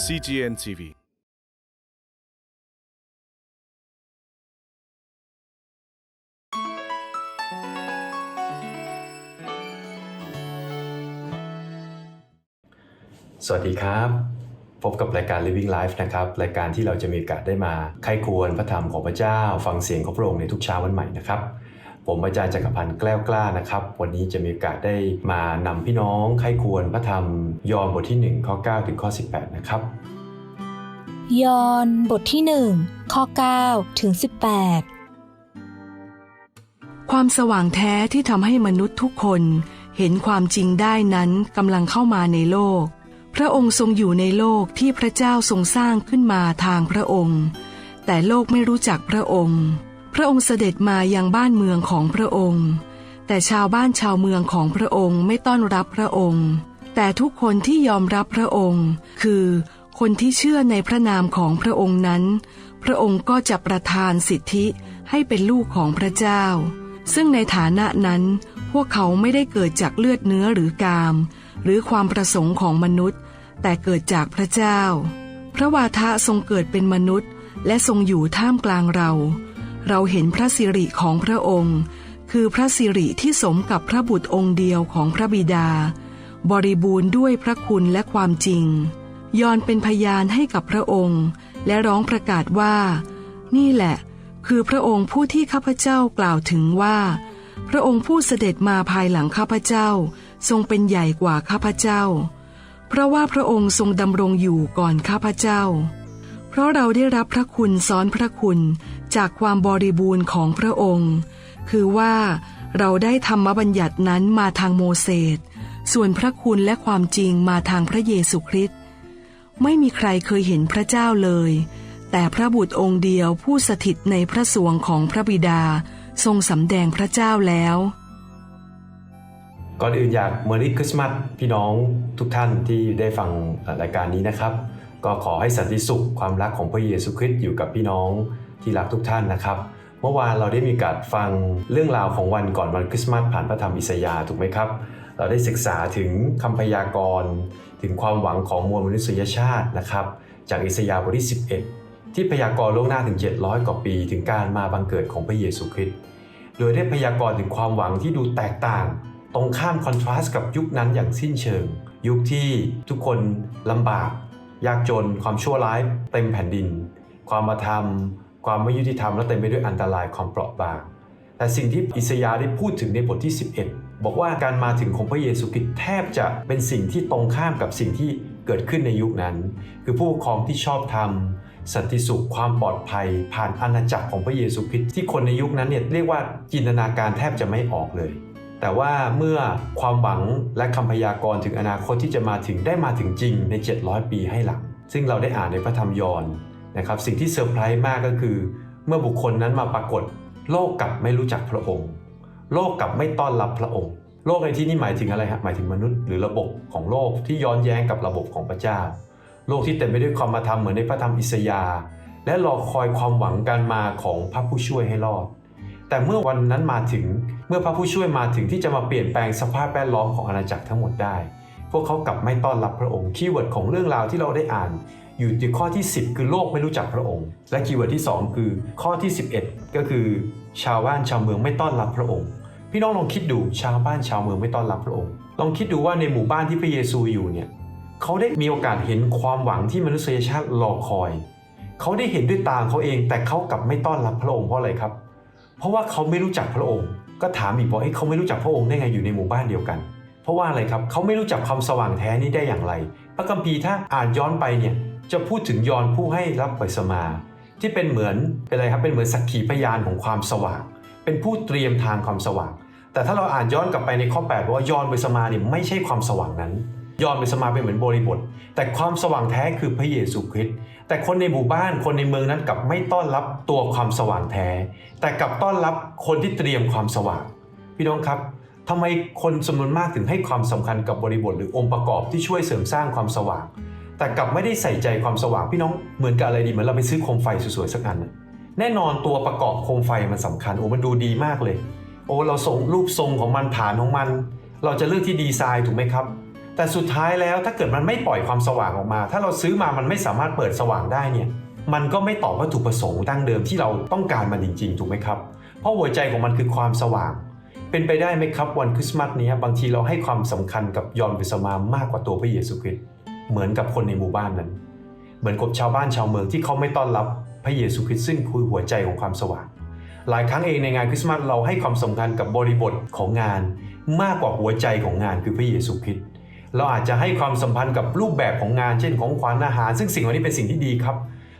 CGN TV สวัสดีครับ พบกับรายการ Living Life นะครับ รายการที่เราจะมีโอกาสได้มาไข้ควรพระธรรมของพระเจ้า ฟังเสียงของพระองค์ในทุกเช้าวันใหม่นะครับ ผมอาจารย์จักรพันธ์แกล้วกล้านะครับ วันนี้จะมีโอกาสได้มานำพี่น้องไข้ควรพระธรรม ยอห์นบทที่ 1 ข้อ 9 ถึงข้อ 18 นะครับ ยอห์นบทที่ 1 ข้อ 9 ถึง 18 ความสว่างแท้ที่ทำให้มนุษย์ทุกคนเห็นความจริงได้นั้นกำลังเข้ามาในโลก พระองค์ทรงอยู่ในโลกที่พระเจ้าทรงสร้างขึ้นมาทางพระองค์ แต่โลกไม่รู้จักพระองค์ พระองค์เสด็จมายังบ้านเมืองของพระองค์ แต่ชาวบ้านชาวเมืองของพระองค์ไม่ต้อนรับพระองค์ แต่ทุกคนที่ยอมรับพระองค์ คือคนที่เชื่อในพระนามของพระองค์นั้น พระองค์ก็จะประทานสิทธิให้เป็นลูกของพระเจ้า ซึ่งในฐานะนั้นพวกเขาไม่ได้เกิดจากเลือดเนื้อหรือกาม หรือความประสงค์ของมนุษย์ แต่เกิดจากพระเจ้า พระวาทะทรงเกิดเป็นมนุษย์ และทรงอยู่ท่ามกลางเรา เราเห็นพระสิริของพระองค์ คือพระสิริที่สมกับพระบุตรองค์เดียวของพระบิดา บริบูรณ์ด้วยพระคุณและความจริง ยอนเป็นพยานให้กับพระองค์ และร้องประกาศว่า นี่แหละ คือพระองค์ผู้ที่ข้าพเจ้ากล่าวถึงว่า พระองค์ผู้เสด็จมาภายหลังข้าพเจ้า ทรงเป็นใหญ่กว่าข้าพเจ้า เพราะว่าพระองค์ทรงดำรงอยู่ก่อนข้าพเจ้า เพราะเราได้รับพระคุณซ้อนพระคุณจากความบริบูรณ์ของพระองค์ คือว่าเราได้ธรรมบัญญัตินั้นมาทางโมเสส ส่วนพระคุณและความจริงมาทางพระเยซูคริสต์ ไม่มีใครเคยเห็นพระเจ้าเลย แต่พระบุตรองค์เดียวผู้สถิตในพระสวงของพระบิดาทรงสำแดงพระเจ้าแล้ว ก่อนอื่นอยากเมอรี่คริสต์มาสพี่น้องทุกท่านที่ได้ฟังรายการนี้นะครับ ก็ขอให้สันติสุขความรักของพระเยซูคริสต์อยู่กับพี่น้องที่รักทุกท่านนะครับ เมื่อวานเราได้มีการฟังเรื่องราวของวันก่อนวันคริสต์มาสผ่านพระธรรมอิสยาห์ถูกไหมครับ เราได้ศึกษาถึงคำพยากรณ์ถึงความหวังของมวลมนุษยชาตินะครับ จากอิสยาห์บทที่ 11 ที่พยากรณ์ล่วงหน้าถึง 700 กว่าปี ถึงการมาบังเกิดของพระเยซูคริสต์โดยได้พยากรณ์ถึงความหวังที่ดูแตกต่าง ตรงข้ามคอนทราสต์กับยุคนั้นอย่างสิ้นเชิง ยุคที่ทุกคนลำบาก ยากจนความชั่วร้ายเต็มแผ่นดิน ความมาทำความไม่ยุติธรรมและเต็มไปด้วยอันตรายความเปราะบาง แต่สิ่งที่อิสยาห์ได้พูดถึงในบทที่ 11 บอกว่าการมาถึงของพระเยซูคริสต์แทบจะเป็นสิ่งที่ตรงข้ามกับสิ่งที่เกิดขึ้นในยุคนั้น คือผู้ปกครองที่ชอบธรรมสันติสุขความปลอดภัย ผ่านอาณาจักรของพระเยซูคริสต์ที่คนในยุคนั้นเนี่ยเรียกว่าจินตนาการแทบจะไม่ออกเลย แต่ว่าเมื่อความหวังและคำพยากรณ์ถึงอนาคตที่จะมาถึงได้มาถึงจริงใน 700 ปีให้หลัง ซึ่งเราได้อ่านในพระธรรมยอห์นนะครับสิ่งที่เซอร์ไพรส์มากก็คือ เมื่อบุคคลนั้นมาปรากฏ โลกกลับไม่รู้จักพระองค์ โลกกลับไม่ต้อนรับพระองค์ โลกในที่นี้หมายถึงอะไรฮะหมายถึงมนุษย์หรือระบบของโลกที่ย้อนแย้งกับระบบของพระเจ้า โลกที่เต็มไปด้วยความมาทำเหมือนในพระธรรมอิสยาห์และรอคอยความหวังการมาของพระผู้ช่วยให้รอด แต่เมื่อวันนั้นมาถึงเมื่อพระผู้ช่วยมาถึงที่จะมาเปลี่ยนแปลงสภาพแวดล้อมของอาณาจักรทั้งหมดได้ พวกเขากลับไม่ต้อนรับพระองค์คีย์เวิร์ดของเรื่องราวที่เราได้อ่าน อยู่ที่ข้อที่ 10 คือโลกไม่รู้จักพระองค์ และคีย์เวิร์ดที่ 2 คือข้อที่ 11 ก็คือชาวบ้านชาวเมืองไม่ต้อนรับพระองค์ พี่น้องลองคิดดูชาวบ้านชาวเมืองไม่ต้อนรับพระองค์ ลองคิดดูว่าในหมู่บ้านที่พระเยซูอยู่เนี่ยเขาได้มีโอกาสเห็นความหวังที่มนุษยชาติรอคอย เขาได้เห็นด้วยตาเขาเองแต่เขากลับไม่ต้อนรับพระองค์เพราะอะไรครับ เพราะว่าเขาไม่รู้จักพระองค์ ก็ถามอีกว่าเอ้เขาไม่รู้จักพระองค์ได้ไงอยู่ในหมู่บ้านเดียวกัน เพราะว่าอะไรครับเขาไม่รู้จักความสว่างแท้นี้ได้อย่างไร พระคัมภีร์ถ้าอ่านย้อนไปเนี่ยจะพูดถึงยอนผู้ให้รับบัพติศมา ที่เป็นเหมือนเป็นอะไรครับเป็นเหมือนสักขีพยานของความสว่าง เป็นผู้เตรียมทางความสว่าง แต่ถ้าเราอ่านย้อนกลับไปในข้อ 8 ว่ายอนบัพติศมาเนี่ยไม่ใช่ความสว่างนั้น ยอห์นบัพติศมาเป็นเหมือนบริบท แต่ความสว่างแท้คือพระเยซูคริสต์แต่คนในหมู่บ้านคนในเมืองนั้นกลับไม่ต้อนรับตัวความสว่างแท้ แต่กลับต้อนรับคนที่เตรียมความสว่าง พี่น้องครับทำไมคนจำนวนมากถึงให้ความสำคัญกับบริบทหรือองค์ประกอบที่ช่วยเสริมสร้างความสว่าง แต่กลับไม่ได้ใส่ใจความสว่างพี่น้องเหมือนกับอะไรดีเหมือนเราไปซื้อโคมไฟสวยๆสักอันนะแน่นอนตัวประกอบโคมไฟมันสำคัญโอ้มันดูดีมากเลย โอ้เราส่งรูปทรงของมันฐานของมัน เราจะเลือกที่ดีไซน์ถูกไหมครับ แต่สุดท้ายแล้วถ้าเกิดมันไม่ปล่อยความสว่างออกมา ถ้าเราซื้อมามันไม่สามารถเปิดสว่างได้เนี่ยมันก็ไม่ตอบวัตถุประสงค์ดั้งเดิมที่เราต้องการมันจริงๆ ถูกไหมครับ เพราะหัวใจของมันคือความสว่าง เป็นไปได้ไหมครับวันคริสต์มาสนี้บางทีเราให้ความสำคัญกับยอนวิสมามากกว่าตัวพระเยซูคริสต์เหมือนกับคนในหมู่บ้านนั้น เหมือนกับชาวบ้านชาวเมืองที่เขาไม่ต้อนรับพระเยซูคริสต์ซึ่งคือหัวใจของความสว่าง หลายครั้งเองในงานคริสต์มาสเราให้ความสำคัญกับบริบทของงาน มากกว่าหัวใจของงานคือพระเยซูคริสต์ เราอาจจะให้ความสัมพันธ์กับรูปแบบของงานเช่นของขวัญอาหาร ซึ่งสิ่งเหล่านี้เป็นสิ่งที่ดีครับ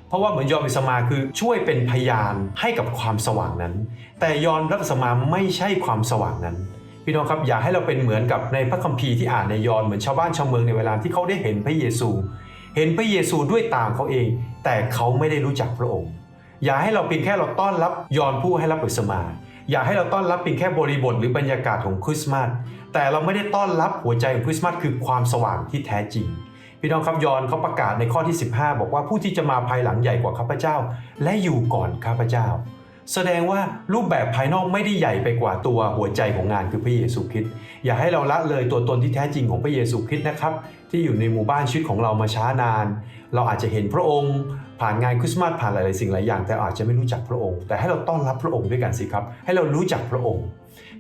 เพราะว่าเหมือนยอห์นบัพติศมาคือช่วยเป็นพยานให้กับความสว่างนั้น แต่ยอนรับสมาไม่ใช่ความสว่างนั้นพี่น้องครับอย่าให้เราเป็นเหมือนกับในพระคัมภีร์ที่อ่านในยอห์นเหมือนชาวบ้านชาวเมืองในเวลาที่เขาได้เห็นพระเยซู เห็นพระเยซูด้วยตาเขาเอง แต่เขาไม่ได้รู้จักพระองค์ อย่าให้เราเพียงแค่เราต้อนรับยอนผู้ให้รับบัพติศมา อย่าให้เราต้อนรับเพียงแค่บริบทหรือบรรยากาศของคริสต์มาส แต่เราไม่ได้ต้อนรับหัวใจของคริสต์มาสคือความสว่างที่แท้จริง พี่น้องครับยอนเขาประกาศในข้อที่ 15 บอกว่าผู้ที่จะมาภายหลังใหญ่กว่าข้าพเจ้า และอยู่ก่อนข้าพเจ้า แสดงว่ารูปแบบภายนอกไม่ได้ใหญ่ไปกว่าตัวหัวใจของงานคือพระเยซูคริสต์อย่าให้เราละเลยตัวตนที่แท้จริงของพระเยซูคริสต์นะครับที่อยู่ในหมู่บ้านชีวิตของเรามาช้านาน เราอาจจะเห็นพระองค์ผ่านงานคริสต์มาสผ่านหลายๆสิ่งหลายอย่าง แต่อาจจะไม่รู้จักพระองค์ แต่ให้เราต้อนรับพระองค์ด้วยกันสิครับ ให้เรารู้จักพระองค์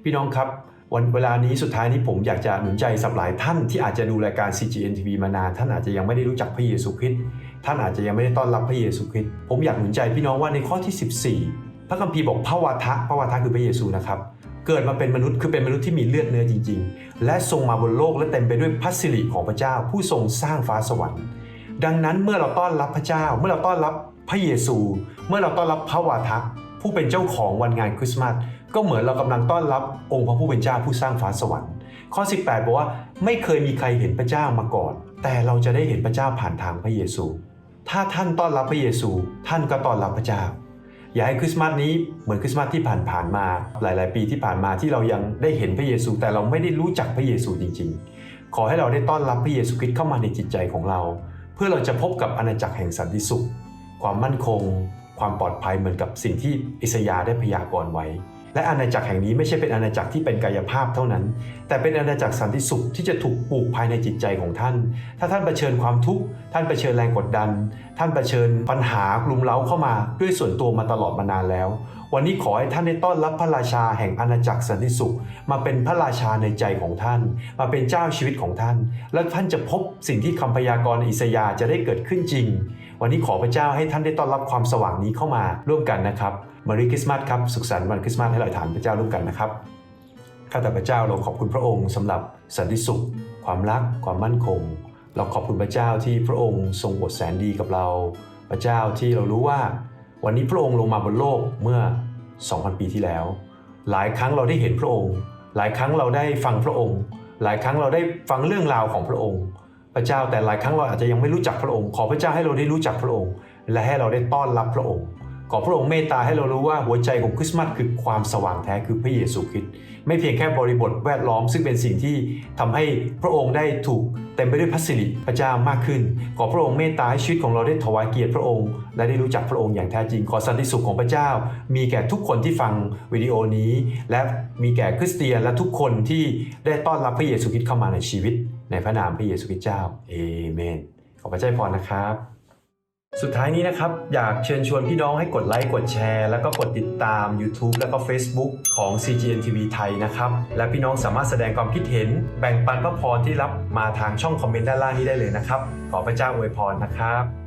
พี่น้องครับ วันเวลานี้สุดท้ายนี้ผมอยากจะหนุนใจสับหลายท่านที่อาจจะดูรายการ CGN TV มานานท่านอาจจะยังไม่ได้รู้จักพระเยซูคริสต์ท่านอาจจะยังไม่ได้ต้อนรับพระเยซูคริสต์ผมอยากหนุนใจพี่น้องว่าในข้อที่ 14 พระคัมภีร์บอกพระวาทะพระวาทะคือพระเยซูนะครับเกิดมาเป็นมนุษย์คือเป็นมนุษย์ที่มีเลือดเนื้อจริง ๆ และทรงมาบนโลกและเต็มไปด้วยพระสิริของพระเจ้า ผู้ทรงสร้างฟ้าสวรรค์ ดังนั้นเมื่อเราต้อนรับพระเจ้า เมื่อเราต้อนรับพระเยซู เมื่อเราต้อนรับพระวาทะผู้เป็นเจ้าของวันงานคริสต์มาส ก็เหมือนเรากำลังต้อนรับองค์พระผู้เป็นเจ้าผู้สร้างฟ้าสวรรค์ ข้อ 18 บอกว่าไม่เคยมีใครเห็นพระเจ้ามาก่อน แต่เราจะได้เห็นพระเจ้าผ่านทางพระเยซู ถ้าท่านต้อนรับพระเยซู ท่านก็ต้อนรับพระเจ้า อย่าให้คริสต์มาสนี้เหมือนคริสต์มาสที่ผ่านๆมาหลาย ๆ ปีที่ผ่านมาที่เรายังได้เห็นพระเยซู แต่เราไม่ได้รู้จักพระเยซูจริง ๆ ขอให้เราได้ต้อนรับพระเยซูคริสต์เข้ามาในจิตใจของเรา เพื่อเราจะพบกับอาณาจักรแห่งสันติสุข ความมั่นคง ความปลอดภัยเหมือนกับสิ่งที่อิสยาห์ได้พยากรณ์ไว้ และอาณาจักรแห่งนี้ไม่ใช่เป็นอาณาจักรที่เป็นกายภาพเท่านั้น แต่เป็นอาณาจักรสันติสุขที่จะถูกปลูกภายในจิตใจของท่าน ถ้าท่านเผชิญความทุกข์ ท่านเผชิญแรงกดดัน ท่านเผชิญปัญหากลุ่มเล้าเข้ามาด้วยส่วนตัวมาตลอดมานานแล้ว วันนี้ขอให้ท่านได้ต้อนรับพระราชาแห่งอาณาจักรสันติสุข มาเป็นพระราชาในใจของท่าน มาเป็นเจ้าชีวิตของท่าน และท่านจะพบสิ่งที่คำพยากรณ์อิสยาจะได้เกิดขึ้นจริง วันนี้ขอพระเจ้าให้ท่านได้ต้อนรับความสว่างนี้เข้ามาร่วมกันนะครับม r รีคริสต์มาสครับสุขสันต์วันคริสต์มาสให้เราฐานพระเจ้าร่วมกันนะครับข้าแต่พระเจ้าเราขอบคุณพระองค์สำหรับสันติสุข ความรัก ความมั่นคง เราขอบคุณพระเจ้าที่พระองค์ทรงบทแสนดีกับเรา พระเจ้าที่เรารู้ว่า วันนี้พระองค์ลงมาบนโลกเมื่อ 2,000 ปีที่แล้ว หลายครั้งเราได้เห็นพระองค์ หลายครั้งเราได้ฟังพระองค์ หลายครั้งเราได้ฟังเรื่องราวของพระองค์ พระเจ้าแต่หลายครั้งเราอาจจะยังไม่รู้จักพระองค์ ขอพระเจ้าให้เราได้รู้จักพระองค์ และให้เราได้ต้อนรับพระองค์ ขอพระองค์เมตตาให้เรารู้ว่าหัวใจของคริสต์มาสคือความสว่างแท้คือพระเยซูคริสต์ไม่เพียงแค่บริบทแวดล้อม ซึ่งเป็นสิ่งที่ทำให้พระองค์ได้ถูกเต็มไปด้วยพระสิริพระเจ้ามากขึ้น ขอพระองค์เมตตาให้ชีวิตของเราได้ถวายเกียรติพระองค์ และได้รู้จักพระองค์อย่างแท้จริง ขอสันติสุขของพระเจ้า มีแก่ทุกคนที่ฟังวิดีโอนี้ และมีแก่คริสเตียนและทุกคนที่ได้ต้อนรับพระเยซูคริสต์เข้ามาในชีวิต ในพระนามพระเยซูคริสต์เจ้าเอเมน ขอพระเจ้าอวยพรนะครับ สุดท้ายนี้นะครับ อยากเชิญชวนพี่น้องให้กดไลค์กดแชร์ แล้วก็กดติดตาม YouTube แล้วก็ Facebook ของ CGN TV ไทยนะครับ และพี่น้องสามารถแสดงความคิดเห็น แบ่งปันพระพรที่รับมาทางช่องคอมเมนต์ด้านล่างนี้ได้เลยนะครับ ขอพระเจ้าอวยพรนะครับ